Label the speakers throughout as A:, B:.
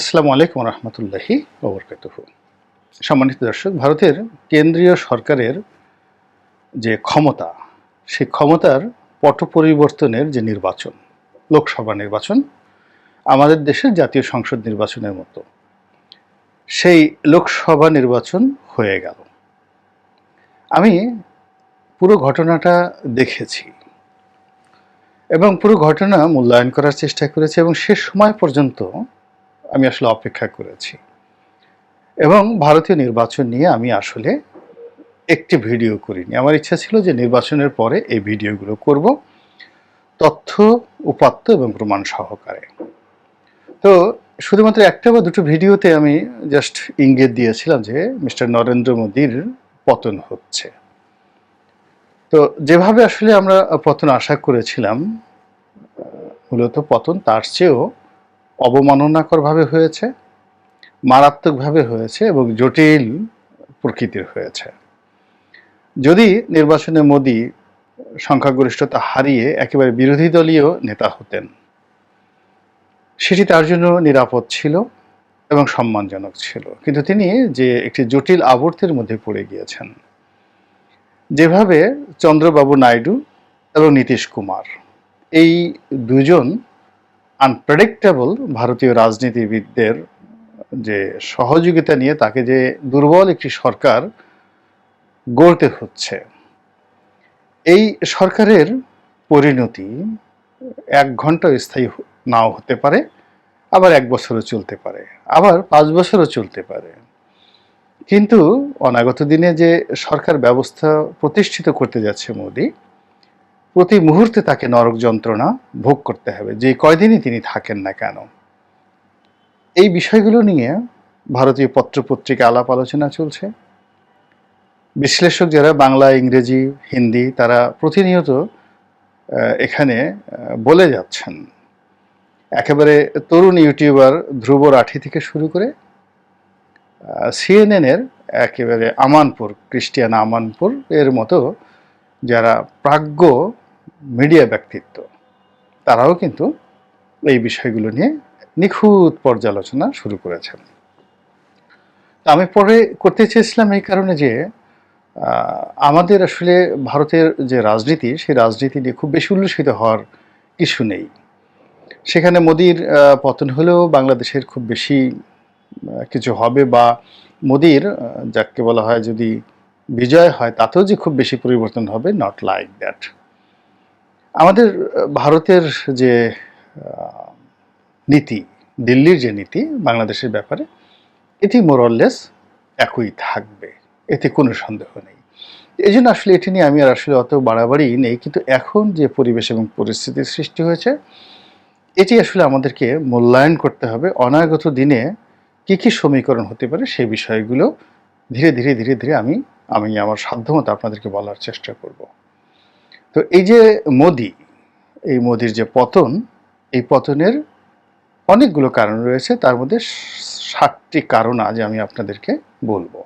A: আসসালামু আলাইকুম রহমতুল্লাহি ওবরকাতহ সম্মানিত দর্শক ভারতের কেন্দ্রীয় সরকারের যে ক্ষমতা সেই ক্ষমতার পট পরিবর্তনের যে নির্বাচন লোকসভা নির্বাচন আমাদের দেশের জাতীয় সংসদ নির্বাচনের মতো সেই লোকসভা নির্বাচন হয়ে গেল আমি পুরো ঘটনাটা দেখেছি এবং পুরো ঘটনা মূল্যায়ন করার চেষ্টা করেছি এবং শেষ সময় পর্যন্ত আমি আসলে অপেক্ষা করেছি এবং ভারতীয় নির্বাচন নিয়ে আমি আসলে একটি ভিডিও করিনি আমার ইচ্ছা ছিল যে নির্বাচনের পরে এই ভিডিওগুলো করব তথ্য উপাত্ত এবং প্রমাণ সহকারে তো শুধুমাত্র একটা বা দুটো ভিডিওতে আমি জাস্ট ইঙ্গিত দিয়েছিলাম যে মিস্টার নরেন্দ্র মোদীর পতন হচ্ছে তো যেভাবে আসলে আমরা পতন আশা করেছিলাম মূলত পতন তার চেয়েও অবমাননাকরভাবে হয়েছে মারাত্মকভাবে হয়েছে এবং জটিল প্রকৃতির হয়েছে যদি নির্বাচনে মোদি সংখ্যাগরিষ্ঠতা হারিয়ে একেবারে বিরোধী দলীয় নেতা হতেন সেটি তার জন্য নিরাপদ ছিল এবং সম্মানজনক ছিল কিন্তু তিনি যে একটি জটিল আবর্তের মধ্যে পড়ে গিয়েছেন যেভাবে চন্দ্রবাবু নাইডু এবং নীতিশ কুমার এই দুজন আনপ্রেডিক্টেবল ভারতীয় রাজনীতিবিদদের যে সহযোগিতা নিয়ে তাকে যে দুর্বল একটি সরকার গড়তে হচ্ছে এই সরকারের পরিণতি এক ঘন্টা স্থায়ী নাও হতে পারে আবার এক বছরও চলতে পারে আবার পাঁচ বছরও চলতে পারে কিন্তু অনাগত দিনে যে সরকার ব্যবস্থা প্রতিষ্ঠিত করতে যাচ্ছে মোদী প্রতি মুহূর্তে তাকে নরক যন্ত্রণা ভোগ করতে হবে যে কয়দিনই তিনি থাকেন না কেন এই বিষয়গুলো নিয়ে ভারতীয় পত্রপত্রিকা আলাপ আলোচনা চলছে বিশ্লেষক যারা বাংলা ইংরেজি হিন্দি তারা প্রতিনিয়ত এখানে বলে যাচ্ছেন একেবারে তরুণ ইউটিউবার ধ্রুব রাঠি থেকে শুরু করে সিএনএনের একেবারে আমানপুর ক্রিস্টিয়ান আমানপুর এর মতো যারা প্রাজ্ঞ মিডিয়া ব্যক্তিত্ব তারাও কিন্তু এই বিষয়গুলো নিয়ে নিখুঁত পর্যালোচনা শুরু করেছেন আমি পরে করতে চেয়েছিলাম এই কারণে যে আমাদের আসলে ভারতের যে রাজনীতি সেই রাজনীতি নিয়ে খুব বেশি উল্লসিত হওয়ার কিছু নেই সেখানে মোদির পতন হলেও বাংলাদেশের খুব বেশি কিছু হবে বা মোদির যাকে বলা হয় যদি বিজয় হয় তাতেও যে খুব বেশি পরিবর্তন হবে নট লাইক দ্যাট আমাদের ভারতের যে নীতি দিল্লির যে নীতি বাংলাদেশের ব্যাপারে এটি মোরললেস একই থাকবে এতে কোনো সন্দেহ নেই এই জন্য আসলে এটি নিয়ে আমি আর আসলে অত বাড়াবাড়ি নেই কিন্তু এখন যে পরিবেশ এবং পরিস্থিতির সৃষ্টি হয়েছে এটি আসলে আমাদেরকে মূল্যায়ন করতে হবে অনাগত দিনে কি কি সমীকরণ হতে পারে সেই বিষয়গুলো ধীরে ধীরে ধীরে ধীরে আমি আমি আমার সাধ্যমতো আপনাদেরকে বলার চেষ্টা করব তো এই যে মোদি এই মোদির যে পতন এই পতনের অনেকগুলো কারণ রয়েছে তার মধ্যে সাতটি কারণ আজ আমি আপনাদেরকে বলবো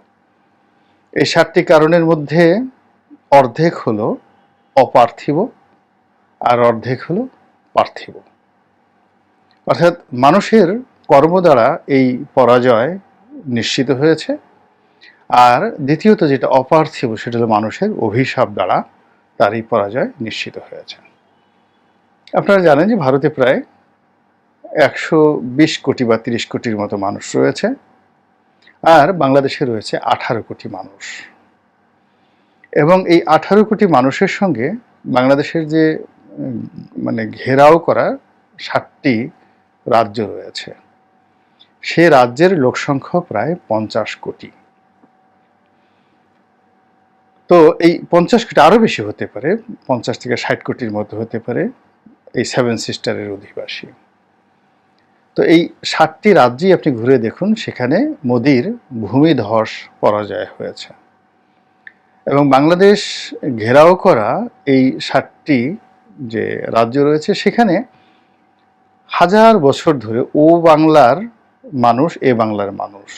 A: এই সাতটি কারণের মধ্যে অর্ধেক হলো অপার্থিব আর অর্ধেক হলো পার্থিব অর্থাৎ মানুষের কর্ম দ্বারা এই পরাজয় নিশ্চিত হয়েছে আর দ্বিতীয়ত যেটা অপার্থিব সেটা হলো মানুষের অভিশাপ দ্বারা তারই পরাজয় নিশ্চিত হয়েছে আপনারা জানেন যে ভারতে প্রায় একশো বিশ কোটি বা তিরিশ কোটির মতো মানুষ রয়েছে আর বাংলাদেশে রয়েছে আঠারো কোটি মানুষ এবং এই আঠারো কোটি মানুষের সঙ্গে বাংলাদেশের যে মানে ঘেরাও করা ষাটটি রাজ্য রয়েছে সে রাজ্যের লোকসংখ্যা প্রায় পঞ্চাশ কোটি তো এই পঞ্চাশ কোটি আরও বেশি হতে পারে পঞ্চাশ থেকে ষাট কোটির মধ্যে হতে পারে এই সেভেন সিস্টারের অধিবাসী তো এই সাতটি রাজ্যই আপনি ঘুরে দেখুন সেখানে মোদির ভূমিধস পরাজয় হয়েছে এবং বাংলাদেশ ঘেরাও করা এই সাতটি যে রাজ্য রয়েছে সেখানে হাজার বছর ধরে ও বাংলার মানুষ এ বাংলার মানুষ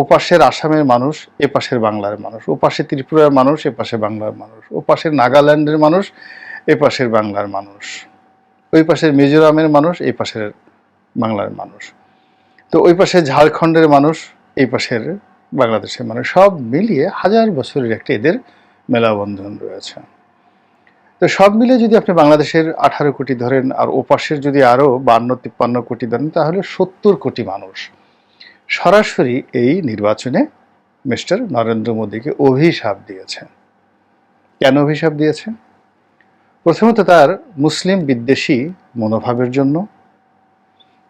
A: ওপাশের আসামের মানুষ এপাশের বাংলার মানুষ ওপাশে ত্রিপুরার মানুষ এপাশে বাংলার মানুষ ওপাশের নাগাল্যান্ডের মানুষ এপাশের বাংলার মানুষ ওই পাশের মিজোরামের মানুষ এই পাশের বাংলার মানুষ তো ওই পাশে ঝাড়খণ্ডের মানুষ এই পাশের বাংলাদেশের মানুষ সব মিলিয়ে হাজার বছরের একটা এদের মেলাবন্ধন রয়েছে তো সব মিলে যদি আপনি বাংলাদেশের আঠারো কোটি ধরেন আর ওপাশের যদি আরও বান্ন তিপ্পান্ন কোটি ধরেন তাহলে সত্তর কোটি মানুষ সরাসরি এই নির্বাচনে মিস্টার নরেন্দ্র মোদীকে অভিশাপ দিয়েছেন কেন অভিশাপ দিয়েছেন প্রথমত তার মুসলিম বিদ্বেষী মনোভাবের জন্য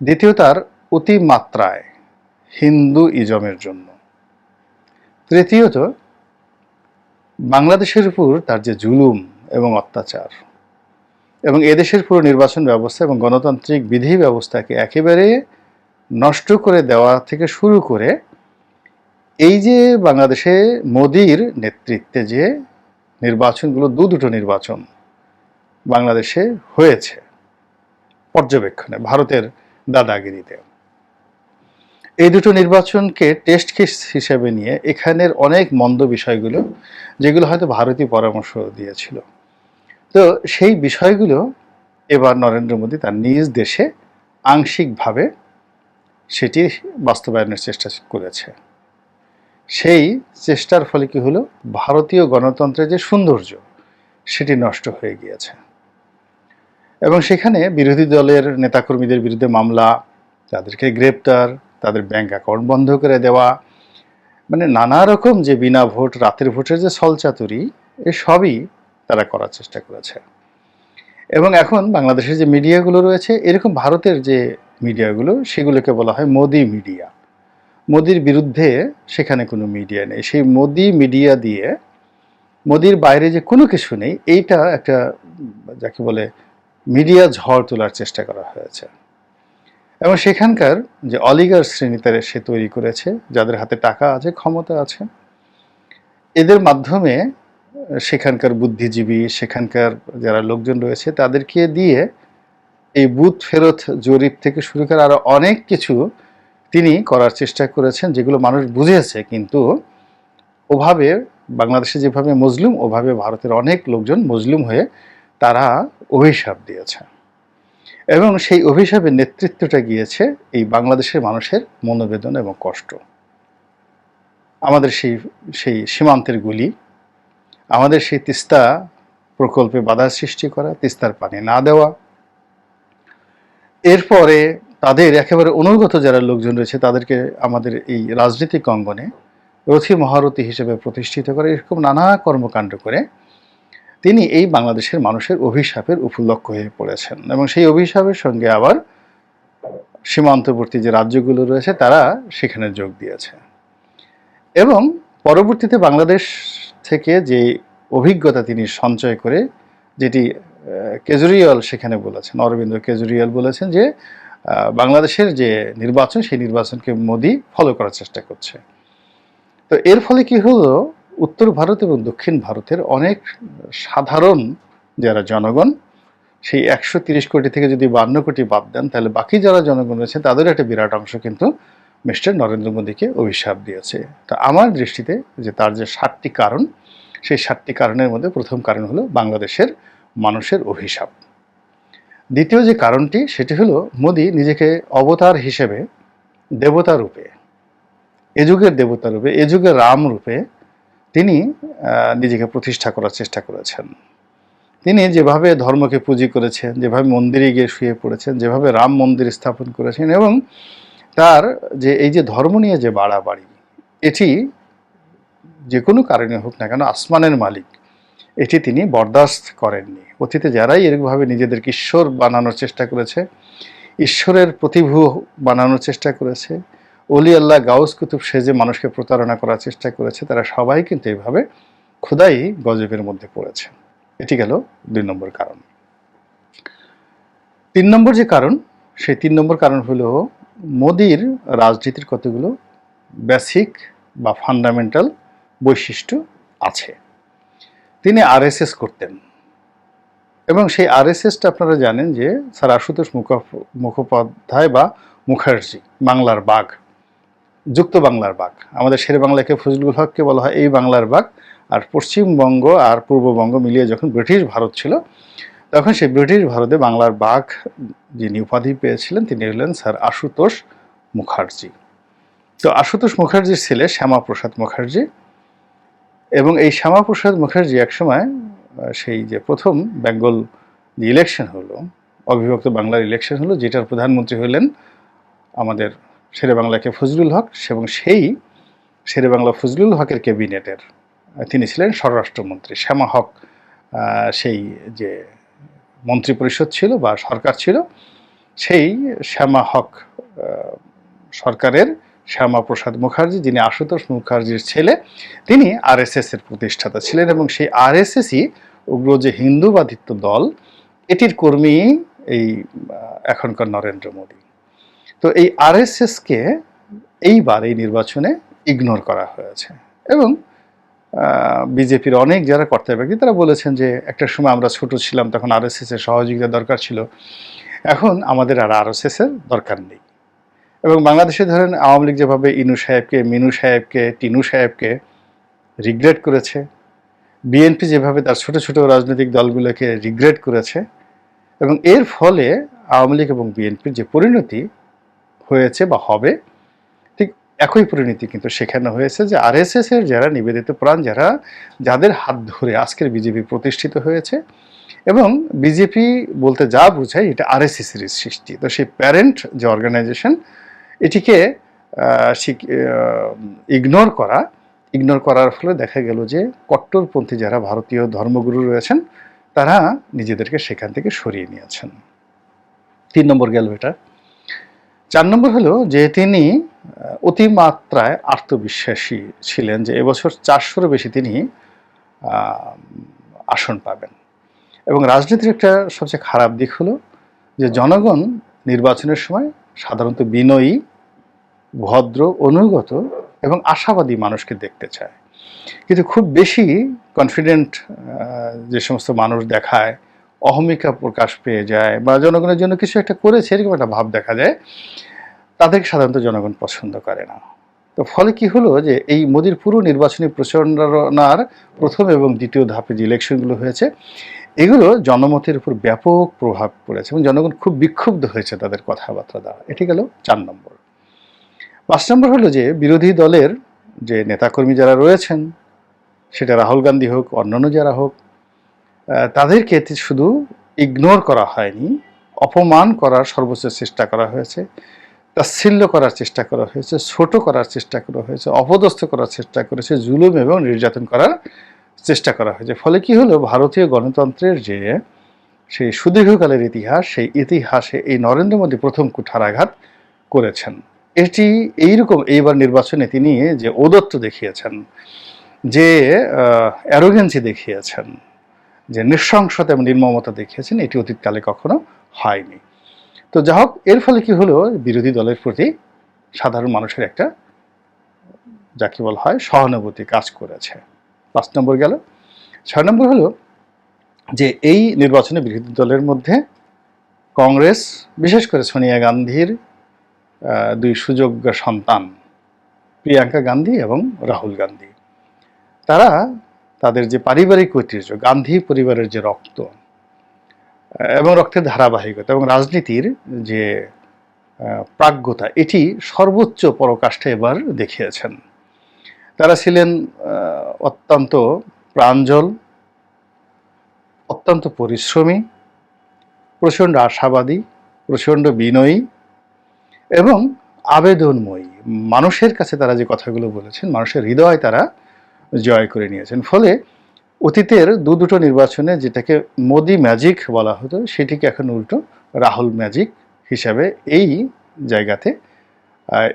A: দ্বিতীয় তার অতিমাত্রায় হিন্দু ইজমের জন্য তৃতীয়ত বাংলাদেশের উপর তার যে জুলুম এবং অত্যাচার এবং এদেশের পুরো নির্বাচন ব্যবস্থা এবং গণতান্ত্রিক বিধি ব্যবস্থাকে একেবারে নষ্ট করে দেওয়া থেকে শুরু করে এই যে বাংলাদেশে মোদির নেতৃত্বে যে নির্বাচনগুলো দু দুটো নির্বাচন বাংলাদেশে হয়েছে পর্যবেক্ষণে ভারতের দাদাগিরিতে এই দুটো নির্বাচনকে টেস্ট কেস হিসেবে নিয়ে এখানের অনেক মন্দ বিষয়গুলো যেগুলো হয়তো ভারতীয় পরামর্শ দিয়েছিল তো সেই বিষয়গুলো এবার নরেন্দ্র মোদী তার নিজ দেশে আংশিকভাবে সেটি বাস্তবায়নের চেষ্টা করেছে সেই চেষ্টার ফলে কি হলো ভারতীয় গণতন্ত্রের যে সৌন্দর্য সেটি নষ্ট হয়ে গিয়েছে এবং সেখানে বিরোধী দলের নেতাকর্মীদের বিরুদ্ধে মামলা তাদেরকে গ্রেপ্তার তাদের ব্যাংক অ্যাকাউন্ট বন্ধ করে দেওয়া মানে নানা রকম যে বিনা ভোট রাতের ভোটের যে সলচাতুরি এসবই তারা করার চেষ্টা করেছে এবং এখন বাংলাদেশের যে মিডিয়াগুলো রয়েছে এরকম ভারতের যে মিডিয়াগুলো সেগুলোকে বলা হয় মোদি মিডিয়া মোদির বিরুদ্ধে সেখানে কোনো মিডিয়া নেই সেই মোদি মিডিয়া দিয়ে মোদির বাইরে যে কোনো কিছু নেই এইটা একটা যাকে বলে মিডিয়া ঝড় তোলার চেষ্টা করা হয়েছে এবং সেখানকার যে অলিগার শ্রেণী তারা সে তৈরি করেছে যাদের হাতে টাকা আছে ক্ষমতা আছে এদের মাধ্যমে সেখানকার বুদ্ধিজীবী সেখানকার যারা লোকজন রয়েছে তাদেরকে দিয়ে এই বুথ ফেরত জরিপ থেকে শুরু করে আরও অনেক কিছু তিনি করার চেষ্টা করেছেন যেগুলো মানুষ বুঝেছে কিন্তু ওভাবে বাংলাদেশে যেভাবে মজলুম ওভাবে ভারতের অনেক লোকজন মজলুম হয়ে তারা অভিশাপ দিয়েছে এবং সেই অভিশাপের নেতৃত্বটা গিয়েছে এই বাংলাদেশের মানুষের মনোবেদন এবং কষ্ট আমাদের সেই সেই সীমান্তের গুলি আমাদের সেই তিস্তা প্রকল্পে বাধা সৃষ্টি করা তিস্তার পানি না দেওয়া এরপরে তাদের একেবারে অনুগত যারা লোকজন রয়েছে তাদেরকে আমাদের এই রাজনৈতিক অঙ্গনে রথি মহারথী হিসেবে প্রতিষ্ঠিত করে এরকম নানা কর্মকাণ্ড করে তিনি এই বাংলাদেশের মানুষের অভিশাপের উপলক্ষ হয়ে পড়েছেন এবং সেই অভিশাপের সঙ্গে আবার সীমান্তবর্তী যে রাজ্যগুলো রয়েছে তারা সেখানে যোগ দিয়েছে এবং পরবর্তীতে বাংলাদেশ থেকে যে অভিজ্ঞতা তিনি সঞ্চয় করে যেটি কেজরিওয়াল সেখানে বলেছেন অরবিন্দ কেজরিওয়াল বলেছেন যে বাংলাদেশের যে নির্বাচন সেই নির্বাচনকে মোদি ফলো করার চেষ্টা করছে তো এর ফলে কি হলো উত্তর ভারত এবং দক্ষিণ ভারতের অনেক সাধারণ যারা জনগণ সেই একশো তিরিশ কোটি থেকে যদি বান্ন কোটি বাদ দেন তাহলে বাকি যারা জনগণ রয়েছে তাদের একটা বিরাট অংশ কিন্তু মিস্টার নরেন্দ্র মোদীকে অভিশাপ দিয়েছে তা আমার দৃষ্টিতে যে তার যে সাতটি কারণ সেই সাতটি কারণের মধ্যে প্রথম কারণ হলো বাংলাদেশের মানুষের অভিশাপ দ্বিতীয় যে কারণটি সেটি হলো মোদি নিজেকে অবতার হিসেবে দেবতা রূপে এ যুগের দেবতা রূপে এ যুগের রাম রূপে তিনি নিজেকে প্রতিষ্ঠা করার চেষ্টা করেছেন তিনি যেভাবে ধর্মকে পুঁজি করেছেন যেভাবে মন্দিরে গিয়ে শুয়ে পড়েছেন যেভাবে রাম মন্দির স্থাপন করেছেন এবং তার যে এই যে ধর্ম নিয়ে যে বাড়াবাড়ি এটি যে কোনো কারণে হোক না কেন আসমানের মালিক এটি তিনি বরদাস্ত করেননি অতীতে যারাই এরকমভাবে নিজেদেরকে ঈশ্বর বানানোর চেষ্টা করেছে ঈশ্বরের প্রতিভু বানানোর চেষ্টা করেছে অলি আল্লাহ গাউস কুতুব সেজে মানুষকে প্রতারণা করার চেষ্টা করেছে তারা সবাই কিন্তু এইভাবে খুদাই গজবের মধ্যে পড়েছে এটি গেল দুই নম্বর কারণ তিন নম্বর যে কারণ সেই তিন নম্বর কারণ হলো মোদির রাজনীতির কতগুলো বেসিক বা ফান্ডামেন্টাল বৈশিষ্ট্য আছে তিনি আরএসএস করতেন এবং সেই আরএসএসটা আপনারা জানেন যে স্যার আশুতোষ মুখোপাধ্যায় বা মুখার্জি বাংলার বাঘ যুক্ত বাংলার বাঘ আমাদের শের বাংলাকে ফজলুল হককে বলা হয় এই বাংলার বাঘ আর পশ্চিমবঙ্গ আর পূর্ববঙ্গ মিলিয়ে যখন ব্রিটিশ ভারত ছিল তখন সেই ব্রিটিশ ভারতে বাংলার বাঘ যিনি উপাধি পেয়েছিলেন তিনি হলেন স্যার আশুতোষ মুখার্জি তো আশুতোষ মুখার্জির ছেলে শ্যামাপ্রসাদ মুখার্জি এবং এই শ্যামাপ্রসাদ মুখার্জি একসময় সেই যে প্রথম বেঙ্গল যে ইলেকশন হলো অবিভক্ত বাংলার ইলেকশন হলো যেটার প্রধানমন্ত্রী হলেন আমাদের শেরে বাংলাকে ফজলুল হক এবং সেই শেরে বাংলা ফজলুল হকের ক্যাবিনেটের তিনি ছিলেন স্বরাষ্ট্রমন্ত্রী শ্যামা হক সেই যে মন্ত্রী পরিষদ ছিল বা সরকার ছিল সেই শ্যামা হক সরকারের শ্যামাপ্রসাদ মুখার্জি যিনি আশুতোষ মুখার্জির ছেলে তিনি আরএসএসের এর প্রতিষ্ঠাতা ছিলেন এবং সেই আরএসএসই উগ্র যে হিন্দুবাদিত্ব দল এটির কর্মী এই এখনকার নরেন্দ্র মোদী তো এই আরএসএসকে এইবার এই নির্বাচনে ইগনোর করা হয়েছে এবং বিজেপির অনেক যারা কর্তা ব্যক্তি তারা বলেছেন যে একটা সময় আমরা ছোট ছিলাম তখন এস এর সহযোগিতা দরকার ছিল এখন আমাদের আর এস এর দরকার নেই এবং বাংলাদেশে ধরেন আওয়ামী লীগ যেভাবে ইনু সাহেবকে মিনু সাহেবকে টিনু সাহেবকে রিগ্রেট করেছে বিএনপি যেভাবে তার ছোট ছোট রাজনৈতিক দলগুলোকে রিগ্রেট করেছে এবং এর ফলে আওয়ামী লীগ এবং বিএনপির যে পরিণতি হয়েছে বা হবে ঠিক একই পরিণতি কিন্তু সেখানে হয়েছে যে আর এস এর যারা নিবেদিত প্রাণ যারা যাদের হাত ধরে আজকের বিজেপি প্রতিষ্ঠিত হয়েছে এবং বিজেপি বলতে যা বোঝায় এটা এস এর সৃষ্টি তো সেই প্যারেন্ট যে অর্গানাইজেশন এটিকে ইগনোর করা ইগনোর করার ফলে দেখা গেল যে কট্টরপন্থী যারা ভারতীয় ধর্মগুরু রয়েছেন তারা নিজেদেরকে সেখান থেকে সরিয়ে নিয়েছেন তিন নম্বর গেল এটা চার নম্বর হলো যে তিনি অতিমাত্রায় আত্মবিশ্বাসী ছিলেন যে এবছর চারশোরও বেশি তিনি আসন পাবেন এবং রাজনীতির একটা সবচেয়ে খারাপ দিক হলো যে জনগণ নির্বাচনের সময় সাধারণত বিনয়ী ভদ্র অনুগত এবং আশাবাদী মানুষকে দেখতে চায় কিন্তু খুব বেশি কনফিডেন্ট যে সমস্ত মানুষ দেখায় অহমিকা প্রকাশ পেয়ে যায় বা জনগণের জন্য কিছু একটা করেছে এরকম একটা ভাব দেখা যায় তাদেরকে সাধারণত জনগণ পছন্দ করে না তো ফলে কি হলো যে এই মোদির পুরো নির্বাচনী প্রচারণার প্রথম এবং দ্বিতীয় ধাপে যে ইলেকশনগুলো হয়েছে এগুলো জনমতের উপর ব্যাপক প্রভাব পড়েছে এবং জনগণ খুব বিক্ষুব্ধ হয়েছে তাদের কথাবার্তা দ্বারা এটি গেল চার নম্বর পাঁচ নম্বর হলো যে বিরোধী দলের যে নেতাকর্মী যারা রয়েছেন সেটা রাহুল গান্ধী হোক অন্যান্য যারা হোক তাদেরকে শুধু ইগনোর করা হয়নি অপমান করার সর্বোচ্চ চেষ্টা করা হয়েছে তাচ্ছিল্য করার চেষ্টা করা হয়েছে ছোট করার চেষ্টা করা হয়েছে অপদস্থ করার চেষ্টা করেছে জুলুম এবং নির্যাতন করার চেষ্টা করা হয়েছে ফলে কি হলো ভারতীয় গণতন্ত্রের যে সেই সুদীর্ঘকালের ইতিহাস সেই ইতিহাসে এই নরেন্দ্র মোদী প্রথম কুঠারাঘাত করেছেন এটি এইরকম এইবার নির্বাচনে তিনি যে ঔদত্ত দেখিয়েছেন যে অ্যারোগেন্সি দেখিয়েছেন যে নৃশংসতা এবং নির্মমতা দেখিয়েছেন এটি অতীতকালে কখনো হয়নি তো যা হোক এর ফলে কি হলো বিরোধী দলের প্রতি সাধারণ মানুষের একটা যাকে বলা হয় সহানুভূতি কাজ করেছে পাঁচ নম্বর গেল ছয় নম্বর হলো যে এই নির্বাচনে বিরোধী দলের মধ্যে কংগ্রেস বিশেষ করে সোনিয়া গান্ধীর দুই সুযোগ্য সন্তান প্রিয়াঙ্কা গান্ধী এবং রাহুল গান্ধী তারা তাদের যে পারিবারিক ঐতিহ্য গান্ধী পরিবারের যে রক্ত এবং রক্তের ধারাবাহিকতা এবং রাজনীতির যে প্রাজ্ঞতা এটি সর্বোচ্চ পরকাষ্ঠা এবার দেখিয়েছেন তারা ছিলেন অত্যন্ত প্রাঞ্জল অত্যন্ত পরিশ্রমী প্রচণ্ড আশাবাদী প্রচণ্ড বিনয়ী এবং আবেদনময়ী মানুষের কাছে তারা যে কথাগুলো বলেছেন মানুষের হৃদয় তারা জয় করে নিয়েছেন ফলে অতীতের দু দুটো নির্বাচনে যেটাকে মোদি ম্যাজিক বলা হতো সেটিকে এখন উল্টো রাহুল ম্যাজিক হিসাবে এই জায়গাতে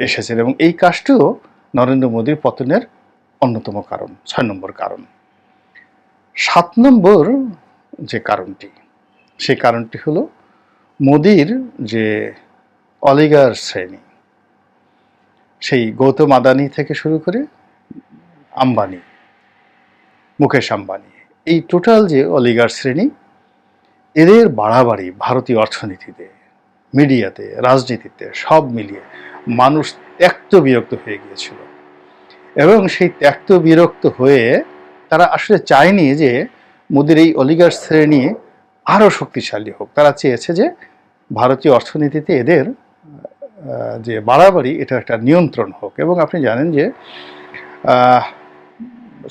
A: এসেছেন এবং এই কাজটিও নরেন্দ্র মোদীর পতনের অন্যতম কারণ ছয় নম্বর কারণ সাত নম্বর যে কারণটি সেই কারণটি হলো মোদির যে অলিগার শ্রেণী সেই গৌতম আদানি থেকে শুরু করে আম্বানি মুকেশ আম্বানি এই টোটাল যে অলিগার শ্রেণী এদের বাড়াবাড়ি ভারতীয় অর্থনীতিতে মিডিয়াতে রাজনীতিতে সব মিলিয়ে মানুষ ত্যক্ত বিরক্ত হয়ে গিয়েছিল এবং সেই ত্যক্ত বিরক্ত হয়ে তারা আসলে চায়নি যে মোদির এই অলিগার শ্রেণী আরও শক্তিশালী হোক তারা চেয়েছে যে ভারতীয় অর্থনীতিতে এদের যে বাড়াবাড়ি এটা একটা নিয়ন্ত্রণ হোক এবং আপনি জানেন যে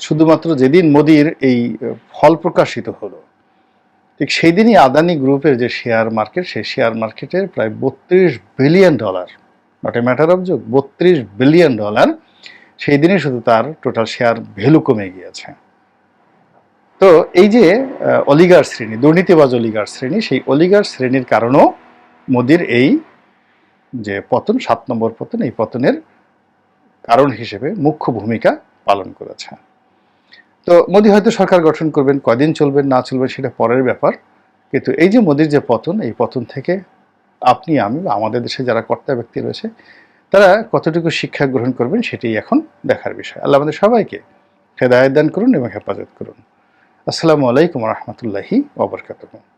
A: শুধুমাত্র যেদিন মোদির এই ফল প্রকাশিত হলো ঠিক সেই দিনই আদানি গ্রুপের যে শেয়ার মার্কেট সেই শেয়ার মার্কেটের প্রায় বত্রিশ billion dollar not a matter of যোগ বত্রিশ বিলিয়ন ডলার সেই দিনই শুধু তার টোটাল শেয়ার ভ্যালু কমে গিয়েছে তো এই যে অলিগার শ্রেণী দুর্নীতিবাজ অলিগার শ্রেণী সেই অলিগার শ্রেণীর কারণেও মোদির এই যে পতন সাত নম্বর পতন এই পতনের কারণ হিসেবে মুখ্য ভূমিকা পালন করেছে তো মোদী হয়তো সরকার গঠন করবেন কদিন চলবেন না চলবেন সেটা পরের ব্যাপার কিন্তু এই যে মোদির যে পতন এই পতন থেকে আপনি আমি বা আমাদের দেশে যারা কর্তা ব্যক্তি রয়েছে তারা কতটুকু শিক্ষা গ্রহণ করবেন সেটাই এখন দেখার বিষয় আল্লাহ আমাদের সবাইকে হেদায়ত দান করুন এবং হেফাজত করুন আসসালামু আলাইকুম রহমতুল্লাহি ওবরকাতুকুম